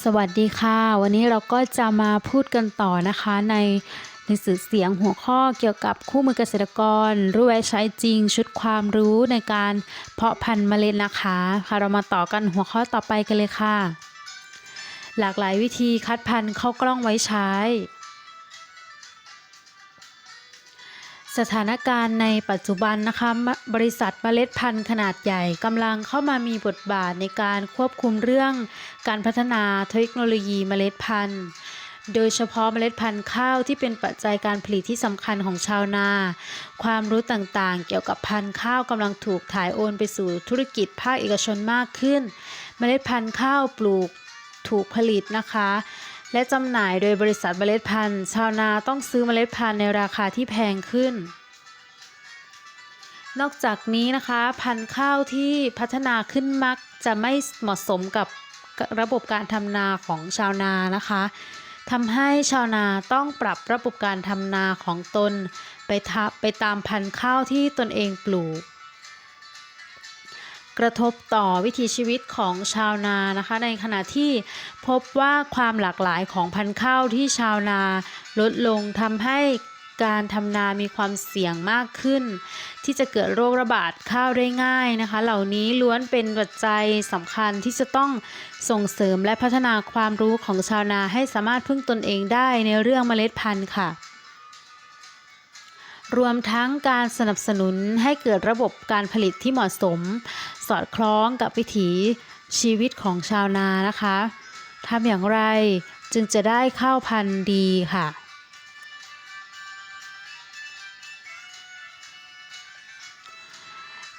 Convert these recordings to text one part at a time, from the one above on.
สวัสดีค่ะ วันนี้เราก็จะมาพูดกันต่อนะคะในหนังสือเสียงหัวข้อเกี่ยวกับคู่มือเกษตรกร รู้ไว้ใช้จริง ชุดความรู้ในการเพาะพันธุ์เมล็ดนะคะค่ะเรามาต่อกันหัวข้อต่อไปกันเลยค่ะ หลากหลายวิธีคัดพันธุ์เข้ากล้องไว้ใช้ สถานการณ์ในปัจจุบันนะคะบริษัทเมล็ดพันธุ์ขนาดใหญ่กำลังเข้ามามีบทบาทในการควบคุมเรื่องการพัฒนาเทคโนโลยีเมล็ดพันธุ์ โดยเฉพาะเมล็ดพันธุ์ข้าวที่เป็นปัจจัยการผลิตที่สำคัญของชาวนา ความรู้ต่างๆ เกี่ยวกับพันธุ์ข้าวกำลังถูกถ่ายโอนไปสู่ธุรกิจภาคเอกชนมากขึ้น เมล็ดพันธุ์ข้าวปลูกถูกผลิตนะคะ และจำหน่ายโดยบริษัทเมล็ดพันธุ์ ชาวนาต้องซื้อเมล็ดพันธุ์ในราคาที่แพงขึ้น นอกจากนี้นะคะ พันธุ์ข้าวที่พัฒนาขึ้นมักจะไม่เหมาะสมกับระบบการทำนาของชาวนานะคะทำให้ชาวนาต้องปรับระบบการทำนาของตน ไปทับไปตามพันธุ์ข้าวที่ตนเองปลูก กระทบต่อวิถีชีวิตของชาวนานะคะ ในขณะที่พบว่าความหลากหลายของพันธุ์ข้าวที่ชาวนาลดลงทำให้การทำนามีความเสี่ยงมากขึ้น ที่จะเกิดโรคระบาดข้าวได้ง่ายนะคะ เหล่านี้ล้วนเป็นปัจจัยสำคัญที่จะต้องส่งเสริมและพัฒนาความรู้ของชาวนาให้สามารถพึ่งตนเองได้ในเรื่องเมล็ดพันธุ์ค่ะ รวมทั้งการสนับสนุนให้เกิดระบบการผลิตที่เหมาะสม สอดคล้องกับวิถีชีวิตของชาวนานะคะทำอย่างไรจึงจะได้ข้าวพันธุ์ดีค่ะ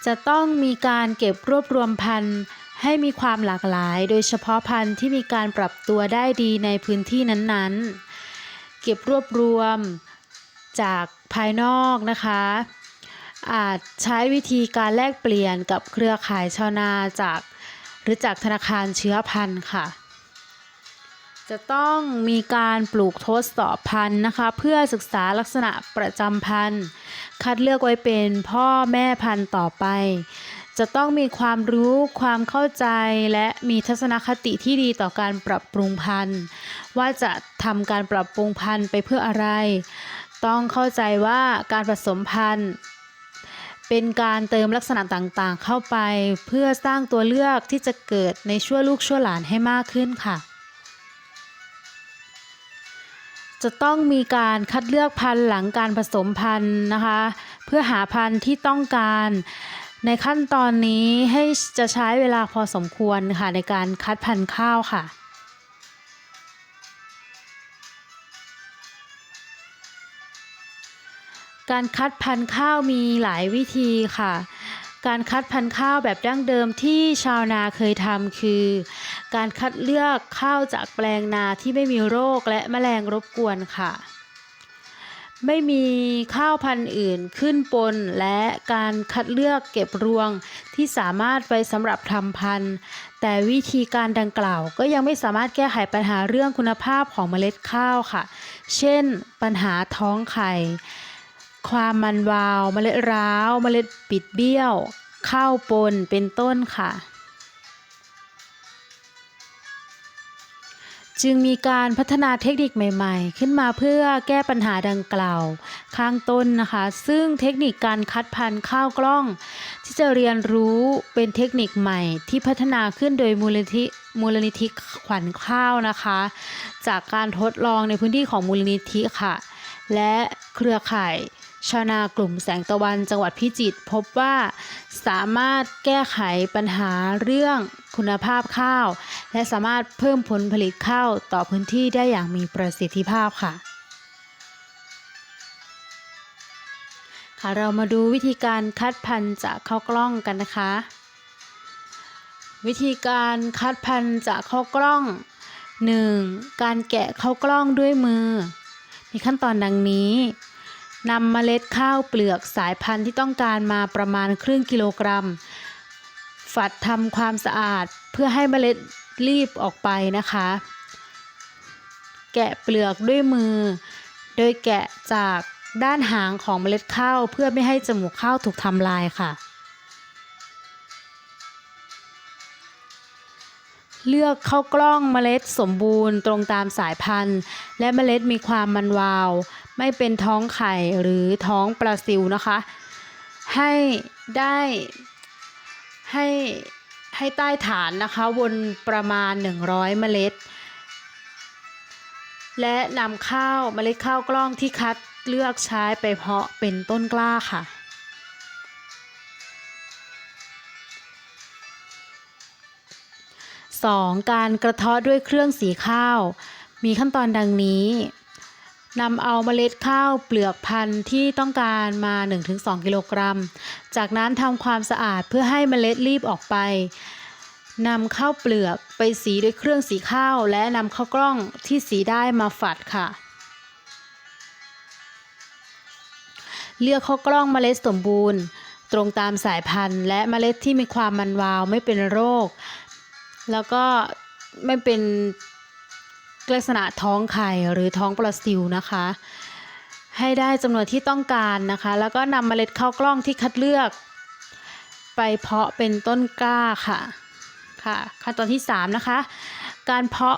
จะต้องมีการเก็บรวบรวมพันธุ์ให้มีความหลากหลาย โดยเฉพาะพันธุ์ที่มีการปรับตัวได้ดีในพื้นที่นั้นๆ เก็บรวบรวมจาก ภายนอกนะคะ อาจใช้วิธีการแลกเปลี่ยนกับเครือข่ายชาวนาจากหรือจากธนาคารเชื้อพันธุ์ค่ะ จะต้องมีการปลูกทดสอบพันธุ์นะคะ เพื่อศึกษาลักษณะประจำพันธุ์ คัดเลือกไว้เป็นพ่อแม่พันธุ์ต่อไป จะต้องมีความรู้ความเข้าใจและมีทัศนคติที่ดีต่อการปรับปรุงพันธุ์ ว่าจะทำการปรับปรุงพันธุ์ไปเพื่ออะไร ต้องเข้าใจว่าการผสมพันธุ์ เป็นการเติมลักษณะต่างๆ เข้าไปเพื่อสร้างตัวเลือกที่จะเกิดในชั่วลูกชั่วหลานให้มากขึ้นค่ะ จะต้องมีการคัดเลือกพันธุ์หลังการผสมพันธุ์นะคะ เพื่อหาพันธุ์ที่ต้องการในขั้นตอนนี้ให้จะใช้เวลาพอสมควรค่ะในการคัดพันธุ์ข้าวค่ะ การคัดพันธุ์ข้าวมีหลายวิธีค่ะ การคัดพันธุ์ข้าวแบบดั้งเดิมที่ชาวนาเคยทำคือ การคัดเลือกข้าวจากแปลงนาที่ไม่มีโรคและแมลงรบกวนค่ะ ไม่มีข้าวพันธุ์อื่นขึ้นปน และการคัดเลือกเก็บรวงที่สามารถไปสำหรับทำพันธุ์ แต่วิธีการดังกล่าวก็ยังไม่สามารถแก้ไขปัญหาเรื่องคุณภาพของเมล็ดข้าวค่ะ เช่น ปัญหาท้องไข่ ความมันวาว เมล็ดร้าว เมล็ดปิดเบี้ยว ข้าวปนเป็นต้นค่ะ จึงมีการพัฒนาเทคนิคใหม่ ๆ ขึ้นมาเพื่อแก้ปัญหาดังกล่าว ข้างต้นนะคะ ซึ่งเทคนิคการคัดพันธุ์ข้าวกล้อง ที่จะเรียนรู้เป็นเทคนิคใหม่ที่พัฒนาขึ้นโดยมูลนิธิมูลนิธิขวัญข้าวนะคะ จากการทดลองในพื้นที่ของมูลนิธิค่ะและเครือข่าย ชาวนากลุ่มแสงตะวันจังหวัดพิจิตรพบว่าสามารถแก้ไขปัญหาเรื่องคุณภาพข้าว และสามารถเพิ่มผลผลิตข้าวต่อพื้นที่ได้อย่างมีประสิทธิภาพค่ะค่ะเรามาดูวิธีการคัดพันธุ์จากข้าวกล้องกันนะคะ วิธีการคัดพันธุ์จากข้าวกล้อง 1. การแกะข้าวกล้องด้วยมือ มีขั้นตอนดังนี้ นำเมล็ดข้าวเปลือกสายพันธุ์ที่ต้องการมาประมาณครึ่งกิโลกรัม ฝัดทำความสะอาดเพื่อให้เมล็ดรีบออกไปนะคะ แกะเปลือกด้วยมือ โดยแกะจากด้านหางของเมล็ดข้าวเพื่อไม่ให้จมูกข้าวถูกทำลายค่ะ เลือกเข้าวกล้องเมล็ดสมบูรณ์ตรงตามสายพันธุ์ และเมล็ดมีความมันวาว ไม่เป็นท้องไข่หรือท้องปลาซิวนะคะ ให้ได้ให้ให้ใต้ฐานนะคะวนประมาณ 100 เมล็ด และนำข้าวเมล็ดข้าวกล้องที่คัดเลือกใช้ไปเพาะเป็นต้นกล้าค่ะ 2. การกระเทาะด้วยเครื่องสีข้าว มีขั้นตอนดังนี้ นำเอาเมล็ดข้าวเปลือกพันธุ์ที่ต้องการมา 1-2 กิโลกรัม จากนั้นทำความสะอาดเพื่อให้เมล็ดรีบออกไปนำข้าวเปลือกไปสีด้วยเครื่องสีข้าว และนำข้าวกล้องที่สีได้มาฝัดค่ะ เลือกข้าวกล้องเมล็ดสมบูรณ์ ตรงตามสายพันธุ์ และเมล็ดที่มีความมันวาวไม่เป็นโรค แล้วก็ไม่เป็น ลักษณะท้องไข่หรือท้องปลาซิวนะคะ ให้ได้จำนวนที่ต้องการนะคะ แล้วก็นำเมล็ดข้าวกล้องที่คัดเลือก ไปเพาะเป็นต้นกล้าค่ะค่ะขั้นตอนที่ 3 นะคะ การเพาะ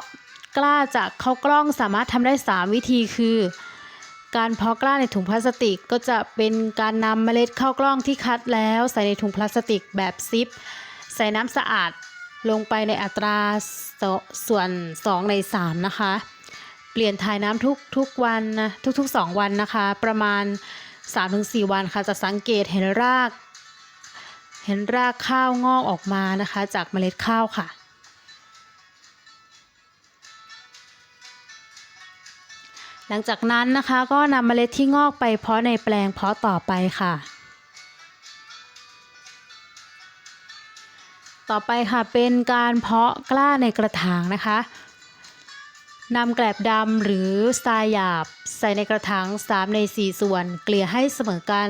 กล้าจากข้าวกล้องสามารถทำได้ 3 วิธีคือ การเพาะกล้าในถุงพลาสติกก็จะเป็นการนำเมล็ดข้าวกล้องที่คัดแล้วใส่ในถุงพลาสติกแบบซิป ใส่น้ำสะอาด ลงไปในอัตราสส่วน 2 ใน 3 นะคะ เปลี่ยนถ่ายน้ำทุกทุกวันนะทุกๆ 2 วันนะคะ ประมาณ 3-4 วันค่ะ จะสังเกตเห็นราก เห็นรากข้าวงอกออกมานะคะ จากเมล็ดข้าวค่ะ หลังจากนั้นนะคะก็นำเมล็ดที่งอกไปเพาะในแปลงเพาะต่อไปค่ะ ต่อไปค่ะเป็นการเพาะกล้าในกระถางนะคะนำแกลบดำหรือทรายหยาบ ใส่ในกระถาง 3 ใน 4 ส่วน เกลี่ยให้เสมอกัน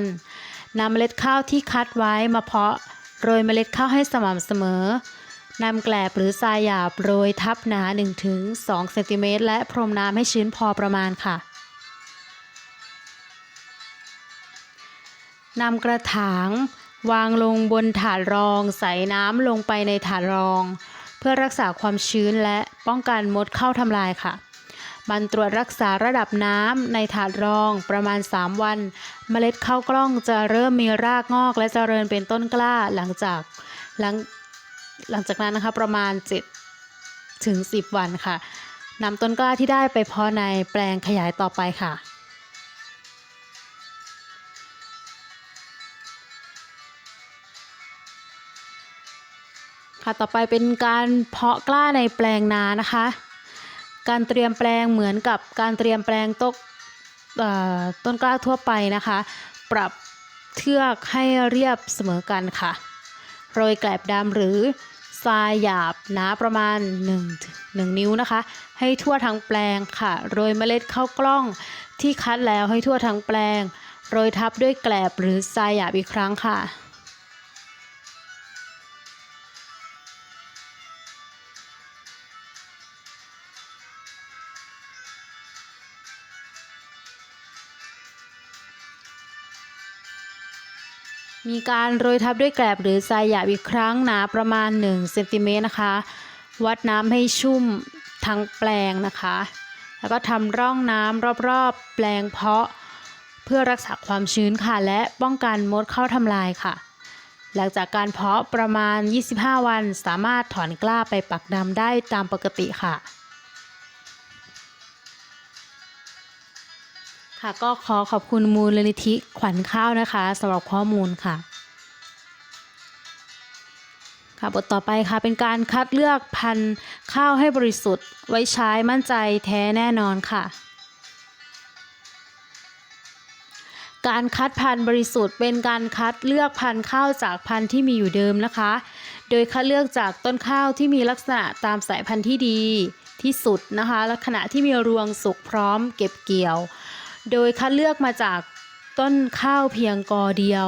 นำเมล็ดข้าวที่คัดไว้มาเพาะโรยเมล็ดข้าวให้สม่ำเสมอนำแกลบหรือทรายหยาบโรยทับหนา 1-2เซนติเมตรและพรมน้ำให้ชื้นพอประมาณค่ะนำกระถาง วางลงบนถาดรอง ใส่น้ำลงไปในถาดรอง เพื่อรักษาความชื้นและป้องกันมดเข้าทำลายค่ะมันตรวจรักษาระดับน้ำในถาดรองประมาณ 3 วัน เมล็ดข้าวกล้องจะเริ่มมีรากงอกและเจริญเป็นต้นกล้าหลังจากหลังหลังจากนั้นนะคะประมาณ 7 ถึง 10 วันค่ะนำต้นกล้าที่ได้ไปเพาะในแปลงขยายต่อไปค่ะ ค่ะต่อไปเป็นการเพาะกล้าในแปลงนานะคะ การเตรียมแปลงเหมือนกับการเตรียมแปลงต้นต้นกล้าทั่วไปนะคะ ปรับเทือกให้เรียบเสมอกันค่ะ โรยแกลบดำหรือทรายหยาบหนาประมาณ 1 1 นิ้วนะคะ ให้ทั่วทั้งแปลงค่ะ โรยเมล็ดข้าวกล้องที่คัดแล้วให้ทั่วทั้งแปลง โรยทับด้วยแกลบหรือทรายหยาบอีกครั้งค่ะ มีการโรยทับด้วยแกลบหรือทรายหยาบอีกครั้งหนาประมาณ1เซนติเมตรนะคะ วัดน้ำให้ชุ่มทั้งแปลงนะคะ แล้วก็ทำร่องน้ำรอบๆ แปลงเพาะ เพื่อรักษาความชื้นค่ะ และป้องกันมดเข้าทำลายค่ะ หลังจากการเพาะประมาณ 25 วันสามารถถอนกล้าไปปักดำได้ตามปกติค่ะ ค่ะ ก็ขอขอบคุณมูลนิธิขวัญข้าวนะคะสำหรับข้อมูลค่ะ ค่ะบทต่อไปค่ะเป็นการคัดเลือกพันธุ์ข้าวให้บริสุทธิ์ไว้ใช้มั่นใจแท้แน่นอนค่ะการคัดพันธุ์บริสุทธิ์เป็นการคัดเลือกพันธุ์ข้าวจากพันธุ์ที่มีอยู่เดิมนะคะ โดยคัดเลือกจากต้นข้าวที่มีลักษณะตามสายพันธุ์ที่ดีที่สุดนะคะและขณะที่มีรวงสุกพร้อมเก็บเกี่ยว โดยคัดเลือกมาจากต้นข้าวเพียงกอเดียว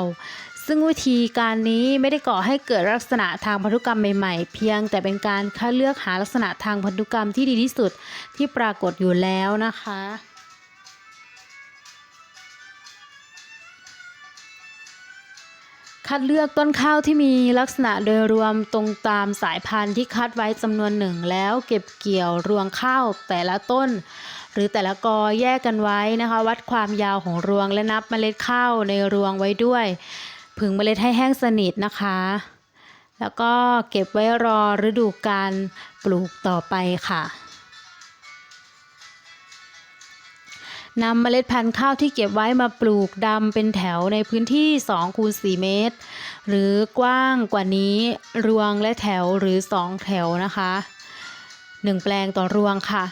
ซึ่งวิธีการนี้ไม่ได้ก่อให้เกิดลักษณะทางพันธุกรรมใหม่ๆ เพียงแต่เป็นการคัดเลือกหาลักษณะทางพันธุกรรมที่ดีที่สุดที่ปรากฏอยู่แล้วนะคะคัดเลือกต้นข้าวที่มีลักษณะโดยรวมตรงตามสายพันธุ์ที่คัดไว้จำนวนหนึ่งแล้วเก็บเกี่ยวรวงข้าวแต่ละต้น หรือแต่ละกอแยกกันไว้นะคะ วัดความยาวของรวงและนับเมล็ดข้าวในรวงไว้ด้วย ผึ่งเมล็ดให้แห้งสนิทนะคะ แล้วก็เก็บไว้รอฤดูการปลูกต่อไปค่ะนำเมล็ดพันธุ์ข้าวที่เก็บไว้มาปลูกดำเป็นแถวในพื้นที่2คูณ4เมตร หรือกว้างกว่านี้รวงและแถวหรือ 2 แถวนะคะ 1 แปลงต่อรวงค่ะ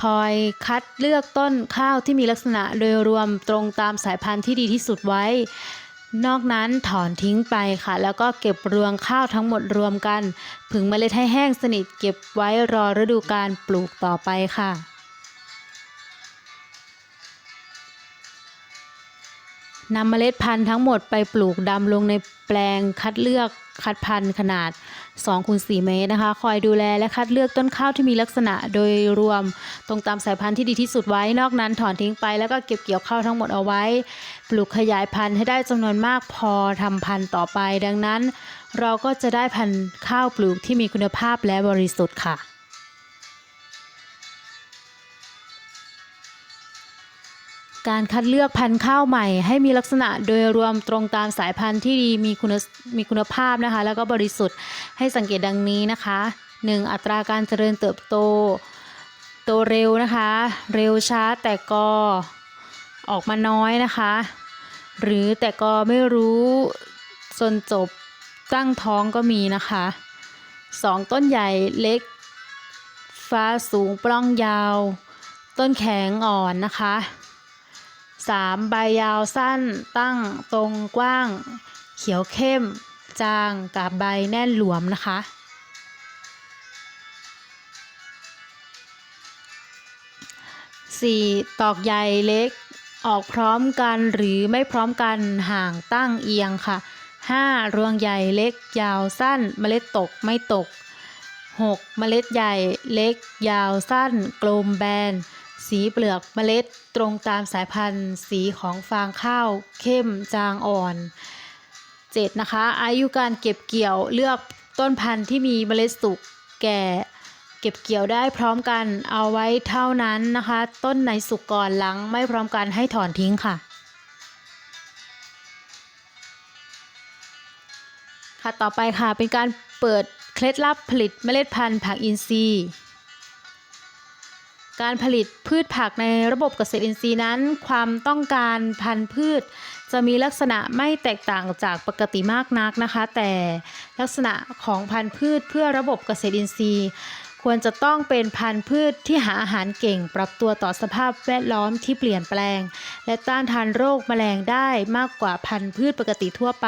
คอยคัดเลือกต้นข้าวที่มีลักษณะโดยรวมตรงตามสายพันธุ์ที่ดีที่สุดไว้ นอกนั้นถอนทิ้งไปค่ะ แล้วก็เก็บรวงข้าวทั้งหมดรวมกัน ผึ่งเมล็ดให้แห้งสนิทเก็บไว้รอฤดูการปลูกต่อไปค่ะ นำเมล็ดพันธุ์ทั้งหมดไปปลูกดำลงในแปลงคัดเลือกคัดพันธุ์ขนาด2คูณ4เมตรนะคะ คอยดูแลและคัดเลือกต้นข้าวที่มีลักษณะโดยรวมตรงตามสายพันธุ์ที่ดีที่สุดไว้ นอกนั้นถอนทิ้งไปแล้วก็เก็บเกี่ยวข้าวทั้งหมดเอาไว้ ปลูกขยายพันธุ์ให้ได้จำนวนมากพอทำพันธุ์ต่อไป ดังนั้น เราก็จะได้พันธุ์ข้าวปลูกที่มีคุณภาพและบริสุทธิ์ค่ะ การคัดเลือกพันธุ์ข้าวใหม่ ให้มีลักษณะโดยรวมตรงตามสายพันธุ์ที่ดีมีคุณมีคุณภาพนะคะ แล้วก็บริสุทธิ์ให้สังเกตดังนี้นะคะ 1. อัตราการเจริญเติบโต โตเร็วนะคะ เร็วช้าแต่กอออกมาน้อยนะคะ หรือแต่กอไม่รู้จนจบตั้งท้องก็มีนะคะ 2. ต้นใหญ่เล็ก ฟ้าสูงปล้องยาว ต้นแข็งอ่อนนะคะ 3. ใบยาวสั้น ตั้งตรงกว้าง เขียวเข้ม จางกับใบแน่นหลวมนะคะ 4. ตอกใหญ่เล็ก ออกพร้อมกันหรือไม่พร้อมกันห่างตั้งเอียงค่ะ 5. รวงใหญ่เล็กยาวสั้นเมล็ดตกไม่ตก 6. เมล็ดใหญ่เล็กยาวสั้น กลมแบน สีเปลือกเมล็ดตรงตามสายพันธุ์ สีของฟางข้าว เข้มจางอ่อน 7. นะคะ อายุการเก็บเกี่ยวเลือกต้นพันธุ์ที่มีเมล็ดสุกแก่ เก็บเกี่ยวได้พร้อมกันเอาไว้เท่านั้นนะคะ ต้นไหนสุกก่อนหลังไม่พร้อมกันให้ถอนทิ้งค่ะ ค่ะต่อไปค่ะเป็นการเปิดเคล็ดลับผลิตเมล็ดพันธุ์ผักอินทรีย์ การผลิตพืชผักในระบบเกษตรอินทรีย์นั้น ความต้องการพันธุ์พืช จะมีลักษณะไม่แตกต่างจากปกติมากนักนะคะ แต่ลักษณะของพันธุ์พืชเพื่อระบบเกษตรอินทรีย์ ควรจะต้องเป็นพันธุ์พืชที่หาอาหารเก่ง ปรับตัวต่อสภาพแวดล้อมที่เปลี่ยนแปลง และต้านทานโรคแมลงได้มากกว่าพันธุ์พืชปกติทั่วไป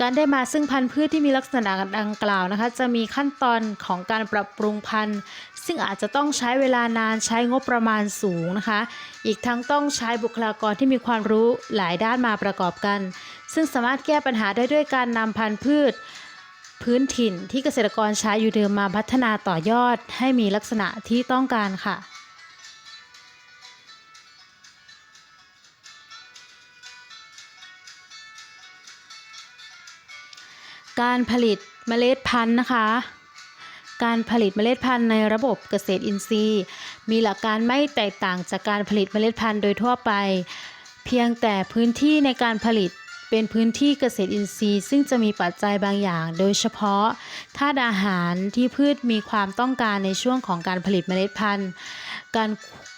การได้มาซึ่งพันธุ์พืชที่มีลักษณะดังกล่าวนะคะ จะมีขั้นตอนของการปรับปรุงพันธุ์ ซึ่งอาจจะต้องใช้เวลานานใช้งบประมาณสูงนะคะ อีกทั้งต้องใช้บุคลากรที่มีความรู้หลายด้านมาประกอบกัน ซึ่งสามารถแก้ปัญหาได้ด้วยการนำพันธุ์พืช พื้นถิ่นที่เกษตรกรใช้อยู่เดิมมาพัฒนาต่อยอด ให้มีลักษณะที่ต้องการค่ะ การผลิตเมล็ดพันธุ์นะคะ การผลิตเมล็ดพันธุ์ในระบบเกษตรอินทรีย์ มีหลักการไม่แตกต่างจากการผลิตเมล็ดพันธุ์โดยทั่วไป เพียงแต่พื้นที่ในการผลิตเป็นพื้นที่เกษตรอินทรีย์ ซึ่งจะมีปัจจัยบางอย่าง โดยเฉพาะธาตุอาหารที่พืชมีความต้องการในช่วงของการผลิตเมล็ดพันธุ์ การ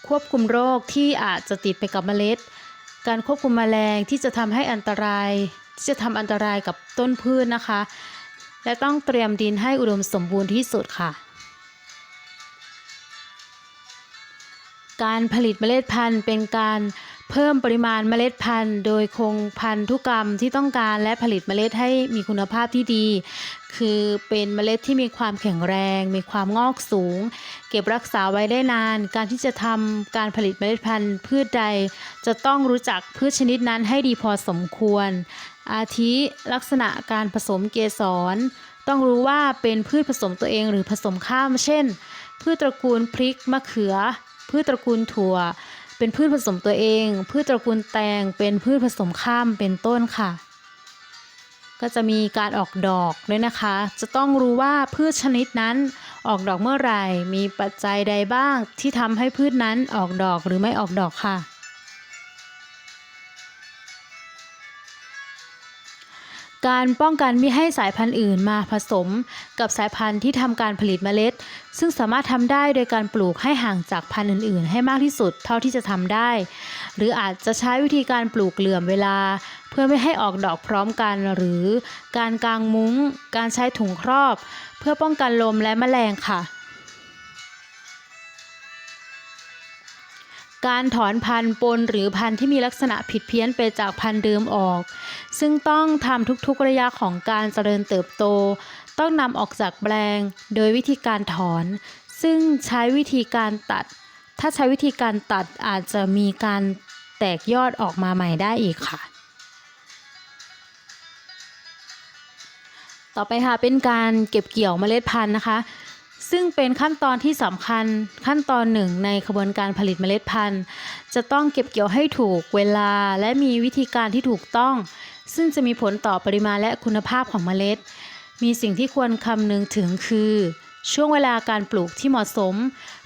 ควบคุมโรคที่อาจจะติดไปกับเมล็ด การควบคุมแมลงที่จะทำให้อันตราย ที่จะทำอันตรายกับต้นพืชนะคะ และต้องเตรียมดินให้อุดมสมบูรณ์ที่สุดค่ะ การผลิตเมล็ดพันธุ์เป็นการเพิ่มปริมาณเมล็ดพันธุ์ โดยคงพันธุกรรมที่ต้องการและผลิตเมล็ดให้มีคุณภาพที่ดี คือเป็นเมล็ดที่มีความแข็งแรง มีความงอกสูง เก็บรักษาไว้ได้นาน การที่จะทำการผลิตเมล็ดพันธุ์พืชใด จะต้องรู้จักพืชชนิดนั้นให้ดีพอสมควร อาทิลักษณะการผสมเกสร ต้องรู้ว่าเป็นพืชผสมตัวเองหรือผสมข้าม เช่น พืชตระกูลพริกมะเขือ พืชตระกูลถั่ว เป็นพืชผสมตัวเอง พืชตระกูลแตงเป็นพืชผสมข้ามเป็นต้นค่ะ ก็จะมีการออกดอกด้วยนะคะ จะต้องรู้ว่าพืชชนิดนั้นออกดอกเมื่อไหร่ มีปัจจัยใดบ้างที่ทำให้พืชนั้นออกดอกหรือไม่ออกดอกค่ะ การป้องกันไม่ให้สายพันธุ์อื่นมาผสมกับสายพันธุ์ที่ทำการผลิตเมล็ด ซึ่งสามารถทำได้โดยการปลูกให้ห่างจากพันธุ์อื่น ๆ ให้มากที่สุดเท่าที่จะทำได้ หรืออาจจะใช้วิธีการปลูกเหลื่อมเวลา เพื่อไม่ให้ออกดอกพร้อมกัน หรือการกางมุ้ง การใช้ถุงครอบ เพื่อป้องกันลมและแมลงค่ะ การถอนพันธุ์ปนหรือพันธุ์ที่มีลักษณะผิดเพี้ยนไปจากพันธุ์เดิมออก ซึ่งต้องทำทุกๆระยะของการเจริญเติบโต ต้องนำออกจากแปลง โดยวิธีการถอน ซึ่งใช้วิธีการตัด ถ้าใช้วิธีการตัดอาจจะมีการแตกยอดออกมาใหม่ได้อีกค่ะ ต่อไปค่ะเป็นการเก็บเกี่ยวเมล็ดพันธุ์นะคะ ซึ่งเป็นขั้นตอนที่สำคัญขั้นตอนหนึ่งในกระบวนการผลิตเมล็ดพันธุ์ จะต้องเก็บเกี่ยวให้ถูกเวลาและมีวิธีการที่ถูกต้อง ซึ่งจะมีผลต่อปริมาณและคุณภาพของเมล็ด มีสิ่งที่ควรคำนึงถึงคือ ช่วงเวลาการปลูกที่เหมาะสม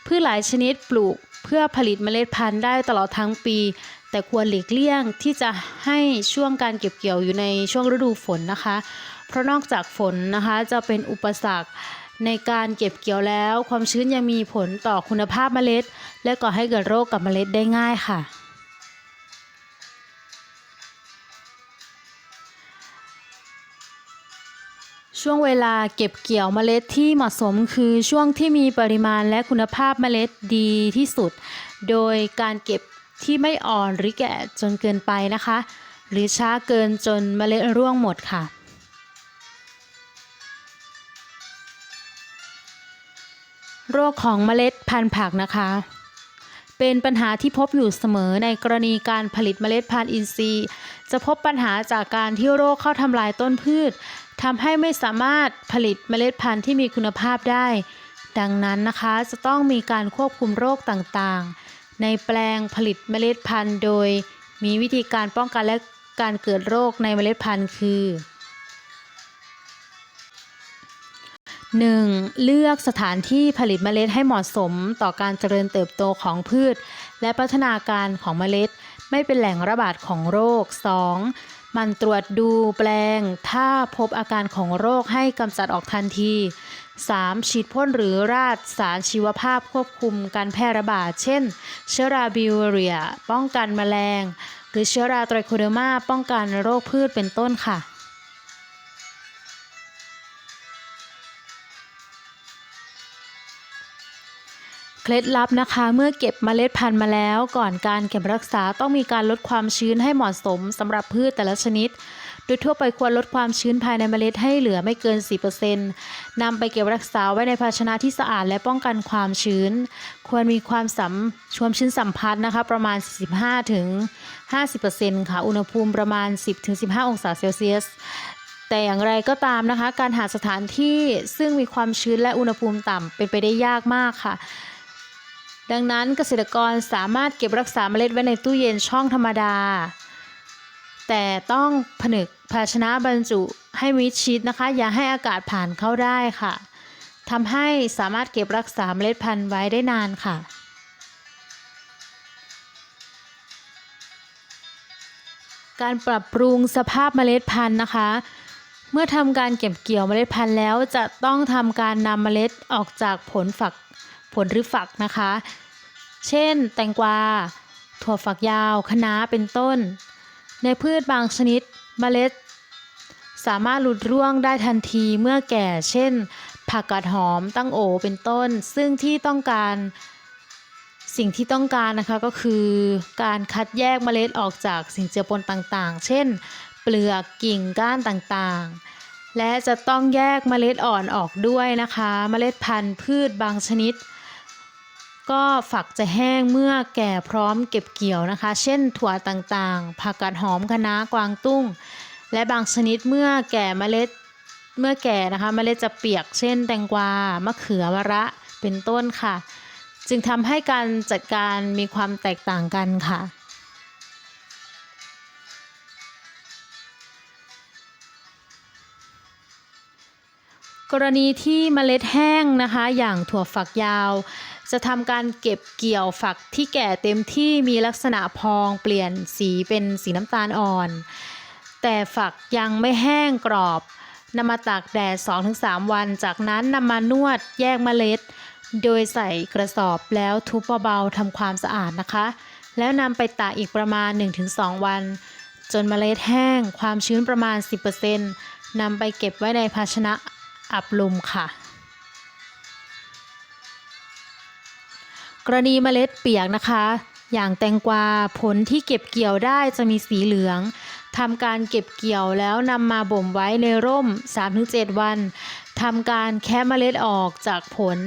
พืชหลายชนิดปลูกเพื่อผลิตเมล็ดพันธุ์ได้ตลอดทั้งปี แต่ควรหลีกเลี่ยงที่จะให้ช่วงการเก็บเกี่ยวอยู่ในช่วงฤดูฝนนะคะ เพราะนอกจากฝนนะคะจะเป็นอุปสรรค ในการเก็บเกี่ยวแล้ว ความชื้นยังมีผลต่อคุณภาพเมล็ด และก่อให้เกิดโรคกับเมล็ดได้ง่ายค่ะ ช่วงเวลาเก็บเกี่ยวเมล็ดที่เหมาะสมคือช่วงที่มีปริมาณและคุณภาพเมล็ดดีที่สุด โดยการเก็บที่ไม่อ่อนหรือแก่จนเกินไปนะคะ หรือช้าเกินจนเมล็ดร่วงหมดค่ะ โรคของเมล็ดพันธุ์ผักนะคะ เป็นปัญหาที่พบอยู่เสมอในกรณีการผลิตเมล็ดพันธุ์อินทรีย์ จะพบปัญหาจากการที่โรคเข้าทำลายต้นพืชทำให้ไม่สามารถผลิตเมล็ดพันธุ์ที่มีคุณภาพได้ ดังนั้นนะคะจะต้องมีการควบคุมโรคต่างๆ ในแปลงผลิตเมล็ดพันธุ์โดย มีวิธีการป้องกันและการเกิดโรคในเมล็ดพันธุ์คือ 1. เลือกสถานที่ผลิตเมล็ดให้เหมาะสมต่อการเจริญเติบโตของพืช และพัฒนาการของเมล็ด ไม่เป็นแหล่งระบาดของโรค 2. มันตรวจดูแปลง ถ้าพบอาการของโรคให้กำจัดออกทันที 3. ฉีดพ่นหรือราดสารชีวภาพควบคุมการแพร่ระบาด เช่น เชื้อราบิวเรีย ป้องกันแมลง หรือเชื้อราไตรโคเดอร์มาป้องกันโรคพืชเป็นต้นค่ะ เคล็ดลับนะคะ เมื่อเก็บเมล็ดพันธุ์มาแล้ว ก่อนการเก็บรักษาต้องมีการลดความชื้นให้เหมาะสมสำหรับพืชแต่ละชนิด โดยทั่วไปควรลดความชื้นภายในเมล็ดให้เหลือไม่เกิน 4%นำไปเก็บรักษาไว้ในภาชนะที่สะอาดและป้องกันความชื้น ควรมีความสัมควมชื้นสัมพัทธ์นะคะ ประมาณ 45ถึง50%ค่ะ อุณหภูมิประมาณ 10ถึง15 องศาเซลเซียสแต่อย่างไรก็ตามนะคะ การหาสถานที่ซึ่งมีความชื้นและอุณหภูมิต่ำเป็นไปได้ยากมากค่ะ ดังนั้นเกษตรกรสามารถเก็บรักษาเมล็ดไว้ในตู้เย็นช่องธรรมดา แต่ต้องผนึกภาชนะบรรจุให้มิดชิดนะคะ อย่าให้อากาศผ่านเข้าได้ค่ะทำให้สามารถเก็บรักษาเมล็ดพันธุ์ไว้ได้นานค่ะ การปรับปรุงสภาพเมล็ดพันธุ์นะคะ เมื่อทำการเก็บเกี่ยวเมล็ดพันธุ์แล้วจะต้องทำการนำเมล็ดออกจากผลฝัก ผลหรือฝักนะคะ เช่น แตงกวา ถั่วฝักยาว คะน้า เป็นต้น ในพืชบางชนิดเมล็ด สามารถหลุดร่วงได้ทันทีเมื่อแก่ เช่น ผักกาดหอม ตั้งโอ เป็นต้น ซึ่งที่ต้องการสิ่งที่ต้องการนะคะก็คือการคัดแยกเมล็ดออกจากสิ่งเจือปนต่างๆ เช่น เปลือกกิ่งก้านต่างๆ และจะต้องแยกเมล็ดอ่อนออกด้วยนะคะ เมล็ดพันธุ์พืชบางชนิด ก็ฝักจะแห้งเมื่อแก่พร้อมเก็บเกี่ยวนะคะ เช่นถั่วต่างๆ ผักกาดหอมคะน้ากวางตุ้ง และบางชนิดเมื่อแก่เมล็ดเมื่อแก่นะคะเมล็ดจะเปียกเช่น แตงกวามะเขือมะระเป็นต้นค่ะ จึงทำให้การจัดการมีความแตกต่างกันค่ะกรณีที่เมล็ดแห้งนะคะ อย่างถั่วฝักยาว จะทำการเก็บเกี่ยวฝักที่แก่เต็มที่มีลักษณะพองเปลี่ยนสีเป็นสีน้ำตาลอ่อน แต่ฝักยังไม่แห้งกรอบนำมาตากแดด 2-3 วัน จากนั้นนำมานวดแยกเมล็ด โดยใส่กระสอบแล้วทุบเบาๆทำความสะอาดนะคะ แล้วนำไปตากอีกประมาณ 1-2 วัน จนเมล็ดแห้งความชื้นประมาณ 10%นำไปเก็บไว้ในภาชนะอับลมค่ะ กรณีเมล็ดเปียกนะคะ อย่างแตงกวาผลที่เก็บเกี่ยวได้จะมีสีเหลืองทำการเก็บเกี่ยวแล้วนำมาบ่มไว้ในร่ม 3-7 วันทำการแคะเมล็ดออกจากผล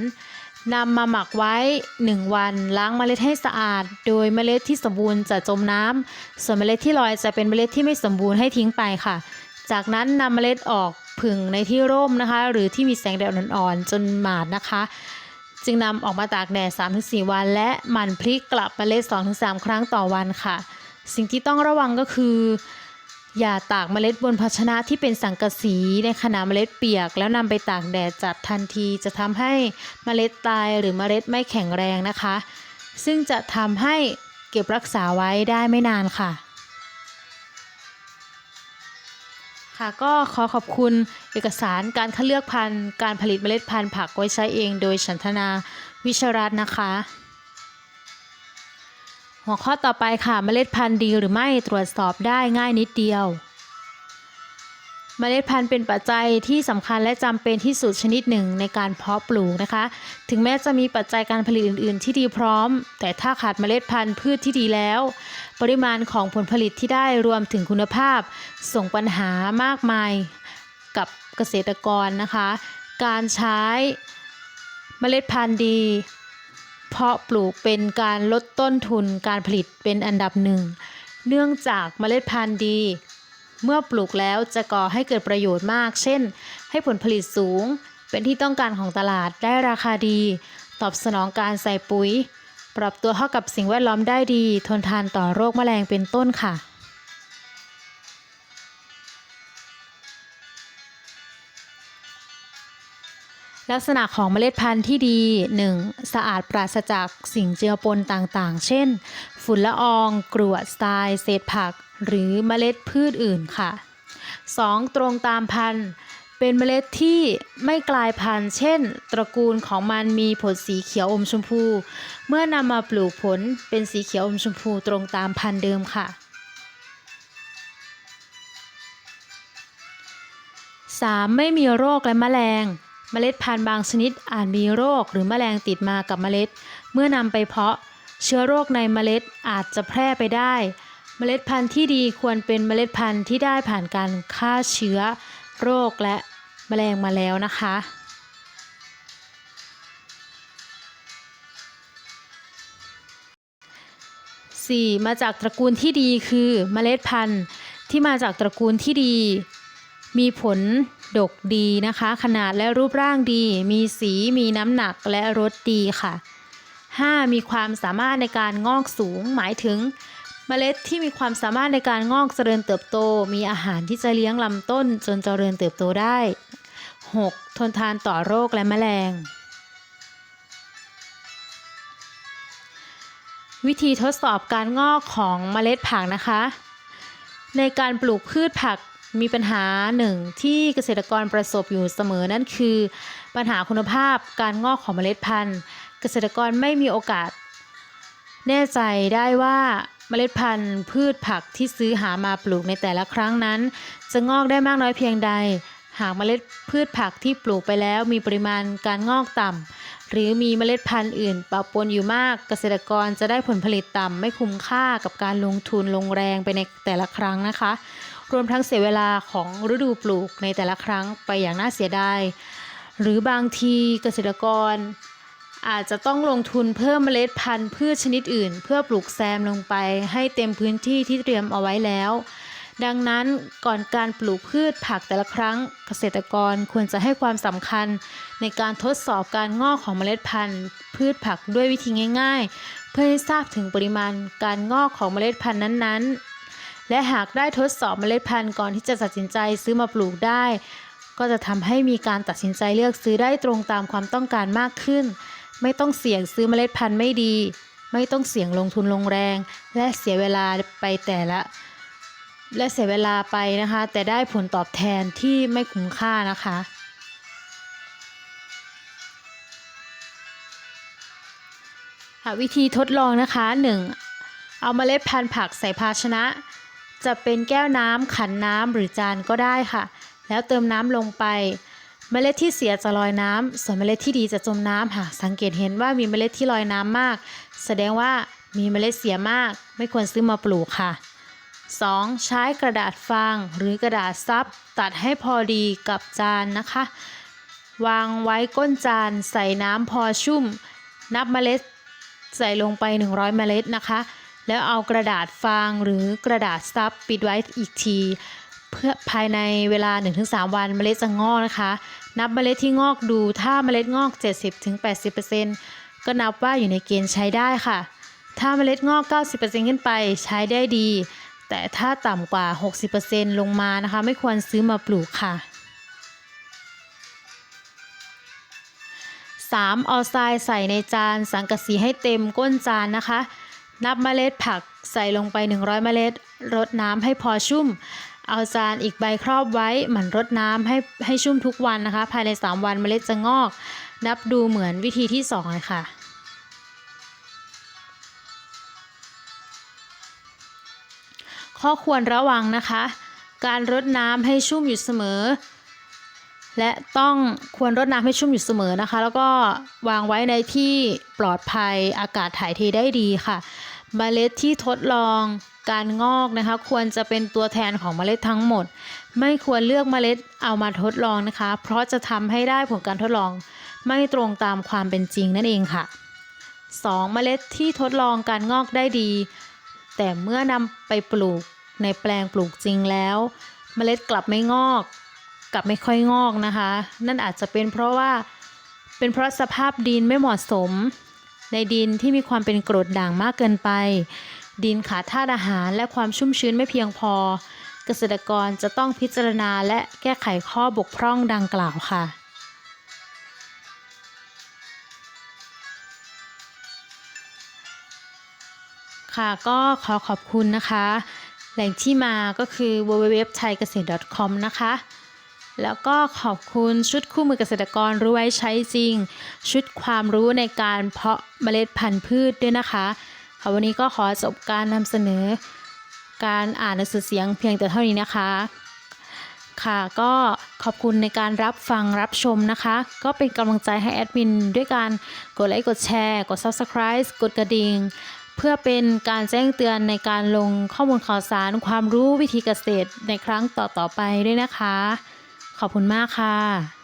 นำมาหมักไว้ 1 วัน ล้างเมล็ดให้สะอาด โดยเมล็ดที่สมบูรณ์จะจมน้ำส่วนเมล็ดที่ลอยจะเป็นเมล็ดที่ไม่สมบูรณ์ให้ทิ้งไปค่ะ จากนั้นนำเมล็ดออกผึ่งในที่ร่มนะคะ หรือที่มีแสงแดดอ่อนๆจนหมาดนะคะ จึงนำออกมาตากแดด 3-4 วัน และหมั่นพลิกกลับเมล็ด 2-3 ครั้งต่อวันค่ะ สิ่งที่ต้องระวังก็คือ อย่าตากเมล็ดบนภาชนะที่เป็นสังกะสีในขณะเมล็ดเปียก แล้วนำไปตากแดดจัดทันที จะทำให้เมล็ดตายหรือเมล็ดไม่แข็งแรงนะคะ ซึ่งจะทำให้เก็บรักษาไว้ได้ไม่นานค่ะ ค่ะก็ขอขอบคุณเอกสารการคัดเลือกพันธุ์การผลิตเมล็ดพันธุ์ผักไว้ใช้เอง โดยฉันทนาวิชรัตน์นะคะ หัวข้อต่อไปค่ะเมล็ดพันธุ์ดีหรือไม่ตรวจสอบได้ง่ายนิดเดียว เมล็ดพันธุ์เป็นปัจจัยที่สำคัญและจำเป็นที่สุดชนิดหนึ่งในการเพาะปลูกนะคะ ถึงแม้จะมีปัจจัยการผลิตอื่น ๆ ที่ดีพร้อม แต่ถ้าขาดเมล็ดพันธุ์พืชที่ดีแล้ว ปริมาณของผลผลิตที่ได้รวมถึงคุณภาพ ส่งปัญหามากมายกับเกษตรกรนะคะ การใช้เมล็ดพันธุ์ดีเพาะปลูกเป็นการลดต้นทุนการผลิตเป็นอันดับหนึ่ง เนื่องจากเมล็ดพันธุ์ดี เมื่อปลูกแล้วจะก่อให้เกิดประโยชน์มาก เช่น ให้ผลผลิตสูง เป็นที่ต้องการของตลาดได้ราคาดี ตอบสนองการใส่ปุ๋ย ปรับตัวเข้ากับสิ่งแวดล้อมได้ดี ทนทานต่อโรคแมลงเป็นต้นค่ะ ลักษณะของเมล็ดพันธุ์ที่ดี 1. สะอาดปราศจากสิ่งเจือปนต่างๆ เช่น ฝุ่นละออง กรวดทราย เศษผัก หรือเมล็ดพืชอื่นค่ะ 2. ตรงตามพันธุ์ เป็นเมล็ดที่ไม่กลายพันธุ์ เช่น ตระกูลของมันมีผลสีเขียวอมชมพู เมื่อนำมาปลูกผลเป็นสีเขียวอมชมพูตรงตามพันธุ์เดิมค่ะ 3. ไม่มีโรคและแมลง เมล็ดพันธุ์บางชนิดอาจมีโรคหรือแมลงติดมากับเมล็ด เมื่อนำไปเพาะ เชื้อโรคในเมล็ดอาจจะแพร่ไปได้ เมล็ดพันธุ์ที่ดีควรเป็นเมล็ดพันธุ์ที่ได้ผ่านการฆ่าเชื้อโรคและ แมลงมาแล้วนะคะ 4. มาจากตระกูลที่ดีคือเมล็ดพันธุ์ที่มาจากตระกูลที่ดี มีผลดกดีนะคะ ขนาดและรูปร่างดี มีสีมีน้ำหนักและรสดีค่ะ 5. มีความสามารถในการงอกสูง หมายถึงเมล็ดที่มีความสามารถในการงอกเจริญเติบโต มีอาหารที่จะเลี้ยงลำต้นจนเจริญเติบโตได้ 6. ทนทานต่อโรคและแมลง วิธีทดสอบการงอกของเมล็ดผักนะคะ ในการปลูกพืชผักมีปัญหาหนึ่งที่เกษตรกรประสบอยู่เสมอนั่นคือ ปัญหาคุณภาพการงอกของเมล็ดพันธุ์ เกษตรกรไม่มีโอกาส แน่ใจได้ว่าเมล็ดพันธุ์ พืชผักที่ซื้อหามาปลูกในแต่ละครั้งนั้น จะงอกได้มากน้อยเพียงใด หากเมล็ดพืชผักที่ปลูกไปแล้วมีปริมาณการงอกต่ำหรือมีเมล็ดพันธุ์อื่นปะปนอยู่มาก เกษตรกรจะได้ผลผลิตต่ำไม่คุ้มค่ากับการลงทุนลงแรงไปในแต่ละครั้งนะคะ รวมทั้งเสียเวลาของฤดูปลูกในแต่ละครั้งไปอย่างน่าเสียดายหรือบางทีเกษตรกรอาจจะต้องลงทุนเพิ่มเมล็ดพันธุ์พืชชนิดอื่น เพื่อปลูกแซมลงไปให้เต็มพื้นที่ที่เตรียมเอาไว้แล้ว ดังนั้นก่อนการปลูกพืชผักแต่ละครั้ง เกษตรกรควรจะให้ความสำคัญ ในการทดสอบการงอกของเมล็ดพันธุ์ พืชผักด้วยวิธีง่าย ๆ เพื่อให้ทราบถึงปริมาณการงอกของเมล็ดพันธุ์นั้นๆ และหากได้ทดสอบเมล็ดพันธุ์ก่อนที่จะตัดสินใจซื้อมาปลูกได้ ก็จะทำให้มีการตัดสินใจเลือกซื้อได้ตรงตามความต้องการมากขึ้น ไม่ต้องเสี่ยงซื้อเมล็ดพันธุ์ไม่ดี ไม่ต้องเสี่ยงลงทุนลงแรง และเสียเวลาไปแต่ละ และเสียเวลาไปนะคะ แต่ได้ผลตอบแทนที่ไม่คุ้มค่านะคะค่ะวิธีทดลองนะคะ 1. เอาเมล็ดพันธุ์ผักใส่ภาชนะ จะเป็นแก้วน้ำขันน้ำหรือจานก็ได้ค่ะ แล้วเติมน้ำลงไป เมล็ดที่เสียจะลอยน้ำส่วนเมล็ดที่ดีจะจมน้ำค่ะ สังเกตเห็นว่ามีเมล็ดที่ลอยน้ำมาก แสดงว่ามีเมล็ดเสียมาก ไม่ควรซื้อมาปลูกค่ะ 2. ใช้กระดาษฟางหรือกระดาษซับตัดให้พอดีกับจานนะคะ วางไว้ก้นจานใส่น้ำพอชุ่ม นับเมล็ดใส่ลงไป 100 เมล็ดนะคะ แล้วเอากระดาษฟางหรือกระดาษซับปิดไว้อีกที เพื่อภายในเวลา 1-3 วันเมล็ดจะงอกนะคะ นับเมล็ดที่งอกดูถ้าเมล็ดงอก 70-80%ก็นับว่าอยู่ในเกณฑ์ใช้ได้ค่ะ ถ้าเมล็ดงอก 90%ขึ้นไปใช้ได้ดี แต่ถ้าต่ำกว่า 60%ลงมานะคะ ไม่ควรซื้อมาปลูกค่ะ 3. เอาทรายใส่ในจานสังกะสีให้เต็มก้นจานนะคะ นับเมล็ดผักใส่ลงไป 100 เมล็ดรดน้ำให้พอชุ่ม เอาจานอีกใบครอบไว้หมั่นรดน้ำให้ให้ชุ่มทุกวันนะคะ ภายใน 3 วันเมล็ดจะงอก นับดูเหมือนวิธีที่2เลยค่ะ ข้อควรระวังนะคะ การรดน้ำให้ชุ่มอยู่เสมอ และต้องควรรดน้ำให้ชุ่มอยู่เสมอนะคะ แล้วก็วางไว้ในที่ปลอดภัยอากาศถ่ายเทได้ดีค่ะเมล็ดที่ทดลองการงอกนะคะ ควรจะเป็นตัวแทนของเมล็ดทั้งหมด ไม่ควรเลือกเมล็ดเอามาทดลองนะคะ เพราะจะทำให้ได้ผลการทดลองไม่ตรงตามความเป็นจริงนั่นเองค่ะ 2. เมล็ดที่ทดลองการงอกได้ดี แต่เมื่อนำไปปลูกในแปลงปลูกจริงแล้วเมล็ดกลับไม่งอก กลับไม่ค่อยงอกนะคะ นั่นอาจจะเป็นเพราะว่าเป็นเพราะสภาพดินไม่เหมาะสม ในดินที่มีความเป็นกรดด่างมากเกินไป ดินขาดธาตุอาหารและความชุ่มชื้นไม่เพียงพอ เกษตรกรจะต้องพิจารณาและแก้ไขข้อบกพร่องดังกล่าวค่ะ ค่ะก็ขอขอบคุณนะคะ แหล่งที่มาก็คือ www.thaigase.com นะคะ แล้วก็ขอบคุณชุดคู่มือเกษตรกรรู้ไว้ใช้จริง ชุดความรู้ในการเพาะเมล็ดพันธุ์พืชด้วยนะคะค่ะวันนี้ก็ขอจบการนำเสนอ การอ่านหนังสือเสียงเพียงแต่เท่านี้นะคะ ค่ะก็ขอบคุณในการรับฟังรับชมนะคะ ก็เป็นกำลังใจให้แอดมินด้วยการกดไลค์กดแชร์ กด Subscribe กดกระดิ่ง เพื่อเป็นการแจ้งเตือนในการลงข้อมูลข่าวสารความรู้วิธีเกษตรในครั้งต่อๆไปด้วยนะคะ ขอบคุณมากค่ะ